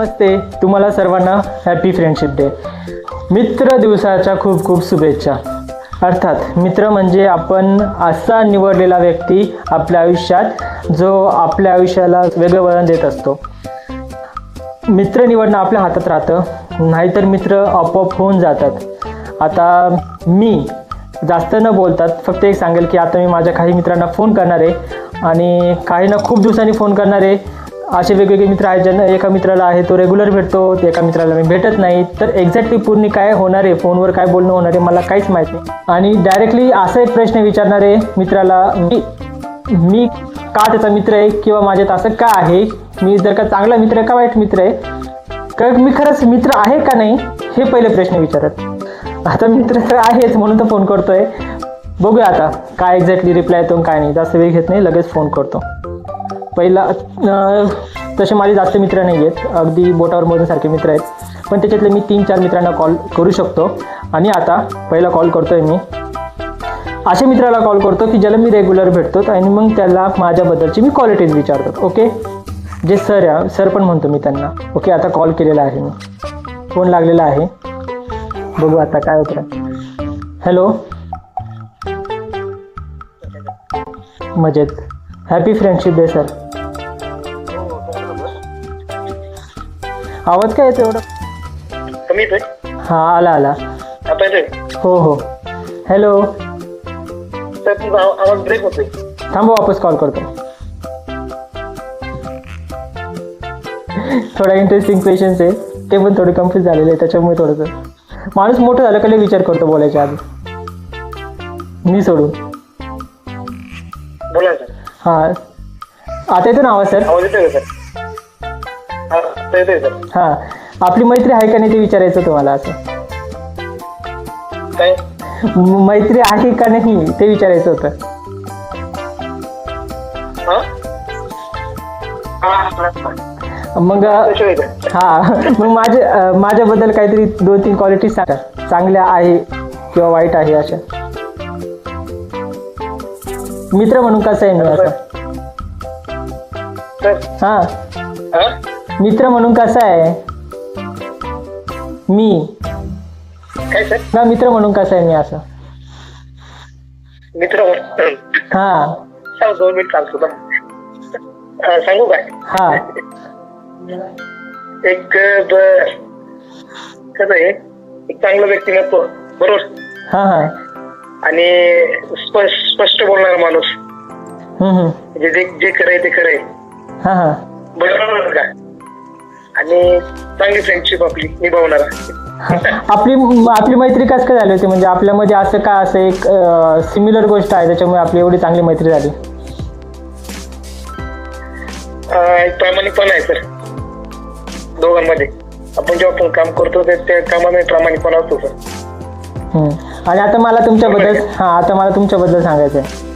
नमस्ते. तुम्हाला सर्वांना happy friendship day मित्र दिवसाच्या खूप खूप शुभेच्छा. अर्थात मित्र म्हणजे आपण असा निवडलेला व्यक्ती आपल्या आयुष्यात जो आपल्या आयुष्याला वेगळं वळण देत असतो. मित्र निवडणं आपल्या हातात राहतं नाहीतर मित्र आपोआप होऊन जातात. आता मी जास्त न बोलतात फक्त एक सांगेल की आता मी माझ्या काही मित्रांना फोन करणार आहे आणि काहींना खूप दिवसांनी फोन करणार आहे. असे वेगवेगळे मित्र आहेत ज्यांना एका मित्राला आहे तो रेग्युलर भेटतो एका मित्राला मी भेटत नाही. तर एक्झॅक्टली पूर्ण काय होणार आहे? फोनवर काय बोलणं होणार आहे? मला काहीच माहीत नाही. आणि डायरेक्टली असा एक प्रश्न विचारणार आहे मित्राला मी मी का त्याचा मित्र आहे? किंवा माझ्यात असं का आहे? मी जर का चांगला मित्र आहे का वाईट मित्र आहे? कारण मी खरंच मित्र आहे का नाही? हे पहिले प्रश्न विचारत. आता मित्र तर आहेच म्हणून तर फोन करतोय. बघूया आता काय एक्झॅक्टली रिप्लाय येतो काय नाही. जास्त वेळ घेत नाही लगेच फोन करतो. पहिला तसे माझे जास्त मित्र नाही आहेत. अगदी बोटावर मोजण्यासारखे मित्र आहेत. पण त्याच्यातले मी तीन चार मित्रांना कॉल करू शकतो. आणि आता पहिला कॉल करतो आहे मी. अशा मित्राला कॉल करतो की ज्याला मी रेग्युलर भेटतो आणि मग त्याला माझ्याबद्दलची मी क्वालिटीज विचारतो. ओके जे सर आहे सर पण म्हणतो मी त्यांना. ओके आता कॉल केलेला आहे मी. फोन लागलेला आहे. बघू आता काय होतं. हॅलो मजेत. हॅपी फ्रेंडशिप डे सर आवाज काय येतो एवढं? कमी येतोय? हां आला आला. आता येतोय? हो हो. हॅलो आव- आवाज ब्रेक होतोय. थांबा वापस कॉल करतो. थोडा इंटरेस्टिंग क्वेश्चन्स आहे. ते पण थोडे कन्फ्यूज झालेले आहे त्याच्यामुळे थोडंसं. माणूस मोठं झालं का लय विचार करतो बोलायच्या आधी? मी सोडून. बोला सर. हां. आता येतो ना आवाज सर? आवाज येतोय का सर? हा. आपली मैत्री आहे का नाही ते विचारायचं तुम्हाला असं? मैत्री आहे का नाही ते विचारायचं होतं. मग? हा मग माझे अं, माझ्याबद्दल काहीतरी दोन तीन क्वालिटीज सांगा. चांगल्या आहे किंवा वाईट आहे अशा. मित्र म्हणून कसं आहे मी असं? हा? मित्र म्हणून कसं आहे? मी? काय सर? ना मित्र म्हणून कसं आहे मी असं? मित्र म्हणून. हा. सांग दोन मिनिट सांगतो हा, सांगू काय? हा. एक ब- कसं आहे? एक चांगलं व्यक्तिमत्व बरोबर? हा हा. आणि स्पष्ट स्पष्ट बोलणारा माणूस. हम्म, हम्म. म्हणजे जे जे खरंय ते खरंय हा हा. बरोबर का? आणि चांगली फ्रेंडशिप आपली निभावणारा आपली आपली मैत्री कसं काय झाली होती? म्हणजे आपल्यामध्ये असं का असं एक सिमिलर गोष्ट आहे त्याच्यामुळे आपली एवढी चांगली मैत्री झाली? प्रामाणिकपणा आहे सर. दोघांमध्ये. आपण जेव्हा आपण काम करतो ते त्या कामामध्ये प्रामाणिकपणा असतो सर. हम्म. आणि आता मला तुमच्याबद्दल हा आता मला तुमच्याबद्दल सांगायचं आहे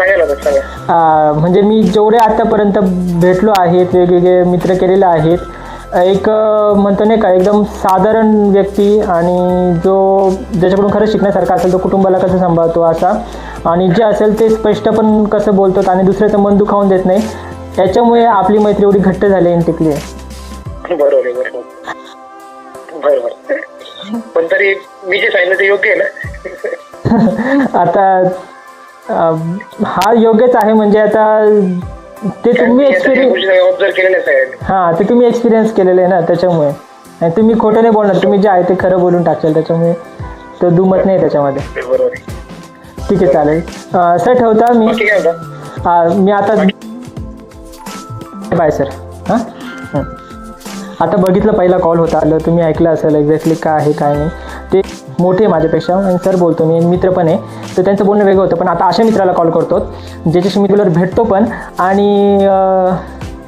म्हणजे मी जेवढे आतापर्यंत भेटलो आहेत वेगवेगळे मित्र केलेले आहेत एक अं, म्हणतो नाही का एकदम साधारण व्यक्ती आणि जो ज्याच्याकडून खरंच शिकण्यासारखं असेल तो कुटुंबाला कसं सांभाळतो असा. आणि जे असेल ते स्पष्ट पण कसं बोलतो आणि दुसऱ्याचं मन दुखावून देत नाही त्याच्यामुळे आपली मैत्री एवढी घट्ट झाली आणि टिकली आहे. बरोबर आहे बरोबर. बरोबर. पण तरी मी जे सांगितलं ते योग्य आहे ना? आता हा योग्यच आहे म्हणजे आता ते तुम्ही एक्सपिरियन्स हां ते तुम्ही एक्सपिरियन्स केलेलं आहे ना त्याच्यामुळे. आणि तुम्ही खोटं नाही बोलणार तुम्ही जे आहे ते खरं बोलून टाकशाल त्याच्यामुळे तो दुमत नाही त्याच्यामध्ये. ठीक आहे चालेल. सर ठेवता मी? मी आता बाय सर. हां. आता बघितलं पहिला कॉल होता आलं तुम्ही ऐकलं असेल एक्झॅक्टली काय आहे काय नाही. ते मोठे आहे माझ्यापेक्षा सर बोलतो मी मित्र पण आहे. तर त्यांचं बोलणं वेगळं होतं. पण आता अशा मित्राला कॉल करतो. ज्याच्याशी मी तुला भेटतो पण आणि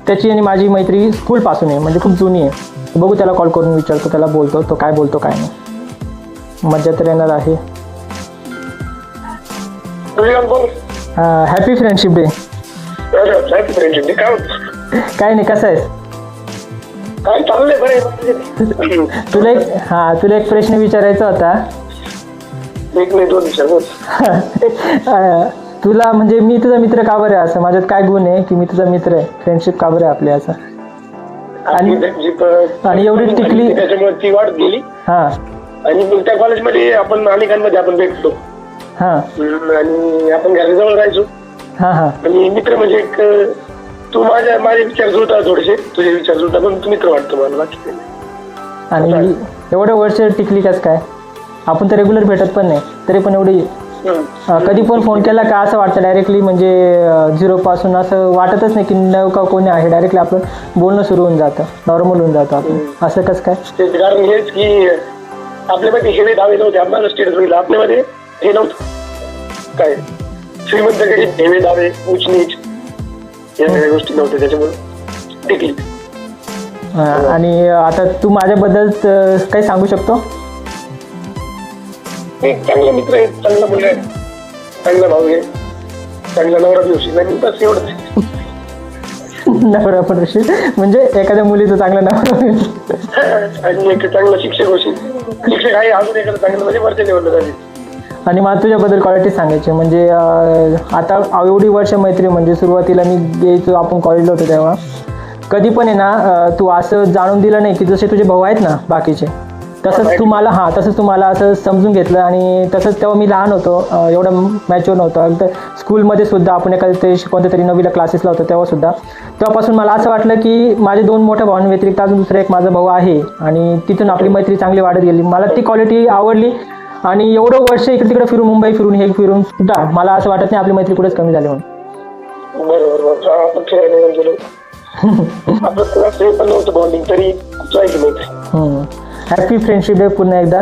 त्याची आणि माझी मैत्री स्कूलपासून आहे. म्हणजे खूप जुनी आहे. बघू त्याला कॉल करून विचारतो. त्याला बोलतो. तो काय बोलतो काय नाही. मजा तर येणार आहे हॅपी फ्रेंडशिप डे काय नाही कसं आहे? काय चाललंय? बरं तुला एक हां तुला एक प्रश्न विचारायचा होता. एक नाही दोन विचार तुला म्हणजे मी तुझा मित्र का बरं आहे असं? माझ्यात काय गुण आहे की मी तुझा मित्र आहे? फ्रेंडशिप का बरं आहे आपली असं? आणि एवढी टिकली- त्याच्यामुळे ती वाढत गेली. हा. आणि मग त्या कॉलेजमध्ये आपण अनेकांमध्ये आपण भेटतो हा. आणि आपण घराजवळ राहायचो. हा हा. आणि मित्र म्हणजे एक तू माझ्या माझे विचार जुळता थोडेसे तुझे विचार जुळता पण तू मित्र वाटतो मला. बाकी. आणि एवढं वर्ष टिकली कस काय? आपण तर रेग्युलर भेटत पण नाही. तरी पण एवढी कधी पण फोन केला का असं वाटतं डायरेक्टली म्हणजे झिरो पासून असं वाटतच नाही की नवका कोणी आहे. डायरेक्टली आपण बोलणं सुरू होऊन जातं. नॉर्मल होऊन जातं आपण असं कसं काय? तेच कारण हेच की आपल्यामध्ये हेवे दावे नव्हते. आपल्याला स्टेटस बघितलं. आपल्यामध्ये हे नव्हतं. काय? श्रीमंत गरीब हेवे दावे उच नीच. या सगळ्या गोष्टी नव्हत्या. त्याच्यामुळे टिकली. अं, आणि आता तू माझ्याबद्दल काही सांगू शकतो? एक चांगला मित्र आहे चांगला मुलगा आहे. चांगला भाऊ आहे. चांगला नवरा होशील आणि बस एवढंच. नवरा पण होशील म्हणजे एखाद्या मुलीचं चांगलं नाव आणि एक चांगला शिक्षक होशील. शिक्षक आहे अजून एखादा चांगलं म्हणजे वरच्या लेवलला जाईल आणि मला तुझ्याबद्दल क्वालिटी सांगायची म्हणजे अं, आता एवढी वर्ष मैत्री म्हणजे सुरुवातीला मी गेलो आपण कॉलेजला होतो तेव्हा. कधी पण आहे ना अं, तू असं जाणून दिलं नाही की जसे तुझे भाऊ आहेत ना बाकीचे. तसंच तू मला हां तसंच तू मला असं समजून घेतलं आणि तसंच तेव्हा मी लहान होतो एवढं मॅच्युअर नव्हतं. अगदी स्कूलमध्ये सुद्धा आपण एखाद्या तरी कोणत्या तरी नवीला क्लासेसला होतो तेव्हा सुद्धा. तेव्हापासून मला असं वाटलं की माझे दोन मोठ्या भावांव्यतिरिक्त अजून दुसरा एक माझा भाऊ आहे आणि तिथून आपली मैत्री चांगली वाढत गेली. मला ती क्वालिटी आवडली आणि एवढं वर्ष इकडे तिकडे फिरून मुंबई फिरून हे फिरून सुद्धा मला असं वाटत नाही आपली मैत्री कुठेच कमी झाली म्हणून. बरोबर हॅपी फ्रेंडशिप डे पुन्हा एकदा.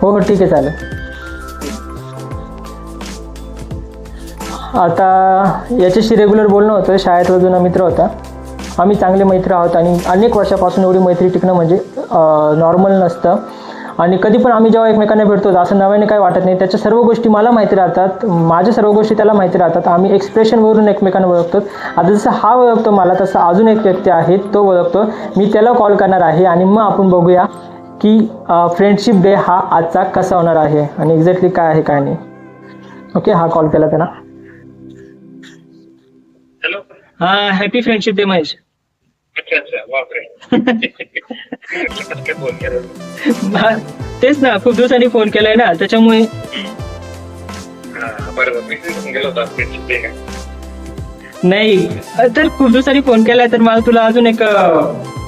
हो हो ठीक आहे चालेल. आता याच्याशी रेग्युलर बोलणं होतं. शाळेतला जुना मित्र होता. आम्ही चांगले मैत्र आहोत आणि अनेक वर्षापासून एवढी मैत्री टिकणं म्हणजे नॉर्मल नसतं. आणि कधी पण आम्ही जेव्हा एकमेकांना भेटतो असं नव्याने काही वाटत नाही. त्याच्या सर्व गोष्टी मला माहिती राहतात. माझ्या सर्व गोष्टी त्याला माहिती राहतात. आम्ही एक्सप्रेशनवरून एकमेकांना ओळखतो. आता जसं हा ओळखतो मला तसं अजून एक व्यक्ती आहे तो ओळखतो. मी त्याला कॉल करणार आहे आणि मग आपण बघूया की फ्रेंडशिप डे हा आजचा कसा होणार आहे आणि एक्झॅक्टली काय आहे काय नाही. ओके हा कॉल केला त्यांना. हॅलो हा हॅपी फ्रेंडशिप डे महेश. अच्छा अच्छा बापरे. कसं काय फोन केला तेच ना खूप दिवसांनी फोन केलाय ना त्याच्यामुळे. नाही तर खूप दिवसांनी फोन केलाय तर मला तुला अजून एक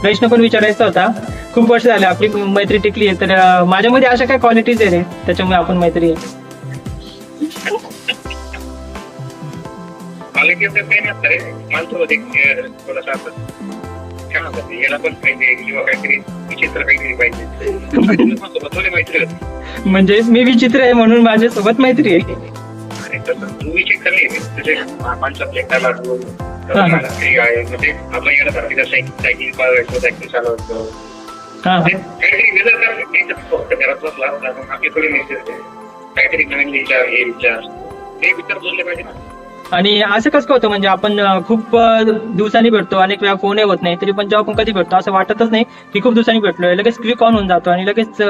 प्रश्न पण विचारायचा होता. खूप वर्ष झाले आपली मैत्री टिकली आहे तर माझ्यामध्ये अशा काय क्वालिटीज आहे रे त्याच्यामुळे आपण मैत्री आहे. क्वालिटी ऑफ रे अं, थोडंसं असं काय म्हणतात ते, याला पण पाहिजे किंवा काहीतरी विचित्र काहीतरी पाहिजे. सोबत थोडी मैत्री होती म्हणजे मी विचित्र आहे म्हणून माझ्यासोबत मैत्री आहे. तसं तू विचित्र नाही तुझे आहे. म्हणजे आपण याला सारखी सायकल पाहायचो सायकल चालवायचो काहीतरी वेगळं फक्त घरात बसला काहीतरी नवीन विचार हे विचार. हे विचार जोडले पाहिजे ना. आणि असं कसं होतं म्हणजे आपण खूप दिवसांनी भेटतो अनेक वेळा फोनही होत नाही तरी पण जेव्हा आपण कधी भेटतो असं वाटतच नाही की खूप दिवसांनी भेटलोय लगेच क्लिक ऑन होऊन जातो आणि लगेच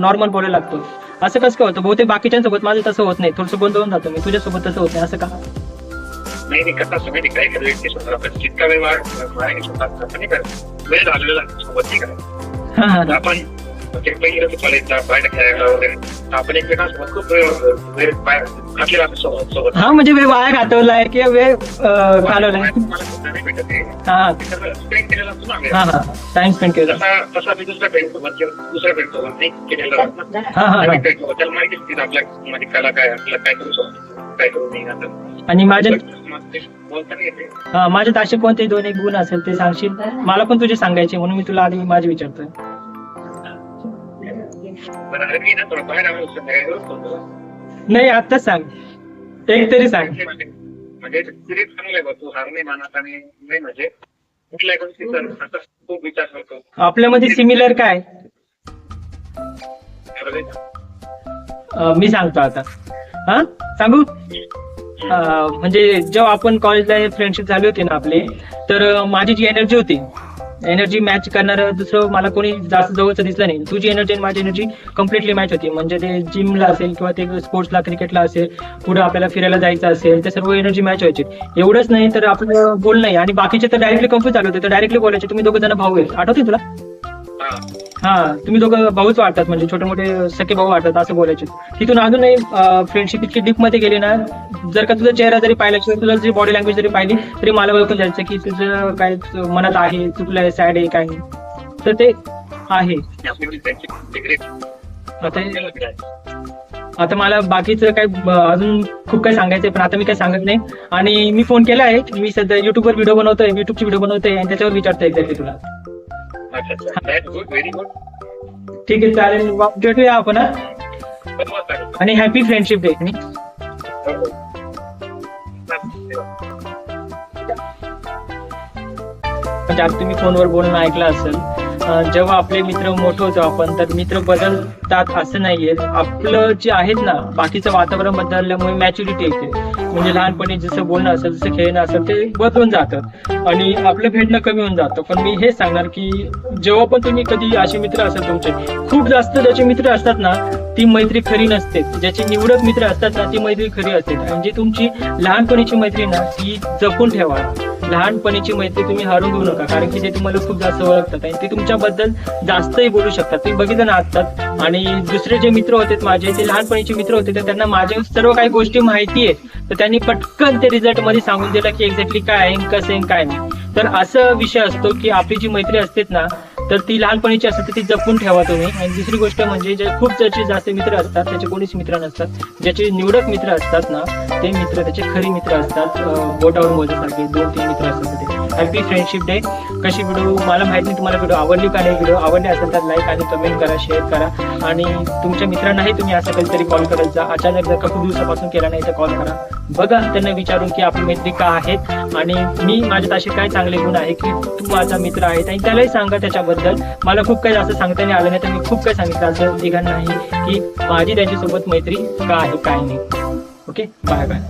नॉर्मल बोलायला लागतो. असं कसं होतं बहुतेक बाकीच्यांसोबत माझं तसं होत नाही थोडंसं बंद होऊन जातो मी तुझ्यासोबत तसं होत नाही असं का? नाही नाही कसं काय आपण जितका वेळ मारायला स्वतः आपण नाही करत. वेळ झालेला सोबत नाही करत. आता आपण पहिलं कॉलेजला बाहेर खेळायला वगैरे तर आपण एकमेकांसोबत खूप वेळ वेळ बाहेर घातलेला असतो सोबत सोबत हा म्हणजे वेळ वाया घातवलाय किंवा वेळ घालवलाय मला सुद्धा नाही भेटत आहे? हा. केलेलं असतो ना. हा हा. टाइम स्पेंड केला. तसा तसा मी दुसऱ्या फ्रेंड सोबत किंवा दुसऱ्या फ्रेंड सोबत नाही केलेलं. राहत ना. हा हा नवीन हा. friend सोबत त्याला माहिती असते ना आपल्या मध्ये कला काय आपल्याला काय करू शकतो काय करू नाही आता. आणि माझ्या हा, माझ्यात असे कोणते दोन एक गुण असेल ते सांगशील? मला पण तुझे सांगायचे म्हणून मी तुला आधी माझे विचारतोय. नाही आत्ताच सांग. एक तरी सांग. म्हणजे म्हणजे सिरियस चांगलं आहे बा तू हार नाही मानत आणि नाही म्हणजे. कुठल्या गोष्टीचा आता खूप विचार करतो. आपल्यामध्ये सिमिलर काय? मी सांगतो आता. हा? सांगू? म्हणजे जेव्हा आपण कॉलेजला फ्रेंडशिप झाली होती ना आपली तर माझी जी एनर्जी होती एनर्जी मॅच करणारं दुसरं मला कोणी जास्त जवळचं दिसलं नाही. तुझी एनर्जी आणि माझी एनर्जी कम्प्लिटली मॅच होती. म्हणजे ते जिमला असेल किंवा ते स्पोर्ट्सला क्रिकेटला असेल पुढे आपल्याला फिरायला जायचं असेल ते सर्व एनर्जी मॅच व्हायची. एवढंच नाही तर आपलं बोलणं नाही. आणि बाकीचे तर डायरेक्टली कन्फ्युज झाले होते. तर डायरेक्टली बोलायचे तुम्ही दोघं जण भाऊ आहेत. आठवते तुला? हा तुम्ही दोघं भाऊच वाटतात म्हणजे छोटे मोठे सखे भाऊ वाटतात असं बोलायचे. तिथून अजूनही फ्रेंडशिप इतकी डीपमध्ये गेली ना जर का तुझा चेहरा जरी पाहिला किंवा तुझा जरी बॉडी लँग्वेज जरी पाहिली तरी मला ओळखून जायचं की तुझं काय मनात आहे तुला सॅड आहे काय तर ते आहे. आता मला बाकीचं काय अजून खूप काही सांगायचंय पण आता मी काही सांगत नाही. आणि मी फोन केला आहे मी सध्या युट्यूबवर व्हिडिओ बनवतोय युट्यूबची व्हिडिओ बनवतोय आणि त्याच्यावर विचारतोय एक्झॅक्टली तुला. व्हेरी गुड ठीक आहे चालेल. भेटूया आपण हा? आणि हॅपी फ्रेंडशिप डे म्हणजे आता तुम्ही फोनवर बोलणं ऐकलं असेल अं, जेव्हा आपले मित्र मोठे होतो आपण तर मित्र बदलतात असं नाहीये. आपलं जे आहेत ना बाकीचं वातावरण बदलल्यामुळे मॅच्युरिटी येते. म्हणजे लहानपणी जसं बोलणं असेल जसं खेळणं असेल ते बदलून जातं. आणि आपलं भेटणं कमी होऊन जातं. पण मी हे सांगणार की जेव्हा पण तुम्ही कधी असे मित्र असेल तुमचे खूप जास्त ज्याचे मित्र असतात ना ती मैत्री खरी नसते. ज्याची निवडक मित्र असतात ना ती मैत्री खरी असते. म्हणजे तुमची लहानपणीची मैत्री ना ती जपून ठेवा. लहानपणीची मैत्री तुम्ही हरून घेऊ नका कारण की ते तुम्हाला खूप जास्त ओळखतात आणि ते तुमच्याबद्दल जास्तही बोलू शकतात. तुम्ही बघितलं ना असतात आणि दुसरे जे मित्र होते माझे ते लहानपणीचे मित्र होते तर त्यांना माझ्या सर्व काही गोष्टी माहिती आहेत. तर त्यांनी पटकन ते रिझल्टमध्ये सांगून दिलं की एक्झॅक्टली काय आहे कसं आहे काय नाही. तर असं विषय असतो की आपली जी मैत्री असते ना तर ती लहानपणीची असते ती जपून ठेवा तुम्ही. आणि दुसरी गोष्ट म्हणजे जे खूप ज्याचे जास्त मित्र असतात त्याचे कोणीच मित्र नसतात. ज्याचे निवडक मित्र असतात ना ते मित्र त्याचे खरी मित्र असतात बोटावर मोजण्यासारखे दोन तीन मित्र असतात ते हॅपी फ्रेंडशिप डे कशी व्हिडिओ मला माहिती नाही तुम्हाला व्हिडिओ आवडली का नाही व्हिडिओ आवडली असेल तर लाईक आणि कमेंट करा शेअर करा. आणि तुमच्या मित्रांनाही तुम्ही असं कधीतरी कॉल करत जा. अचानक जर का खूप दिवसापासून केला नाही तर कॉल करा. बघा त्यांना विचारून की आपली मैत्री का आहेत. आणि मी माझ्यात असे काय चांगले गुण आहे की तू माझा मित्र आहे आणि त्यालाही सांगा त्याच्याबद्दल. मला खूप काही असं सांगता नाही आलं नाही तर मी खूप काही सांगितलं असं तिघांनाही की माझी त्यांच्यासोबत मैत्री का आहे काय नाही. Okay bye bye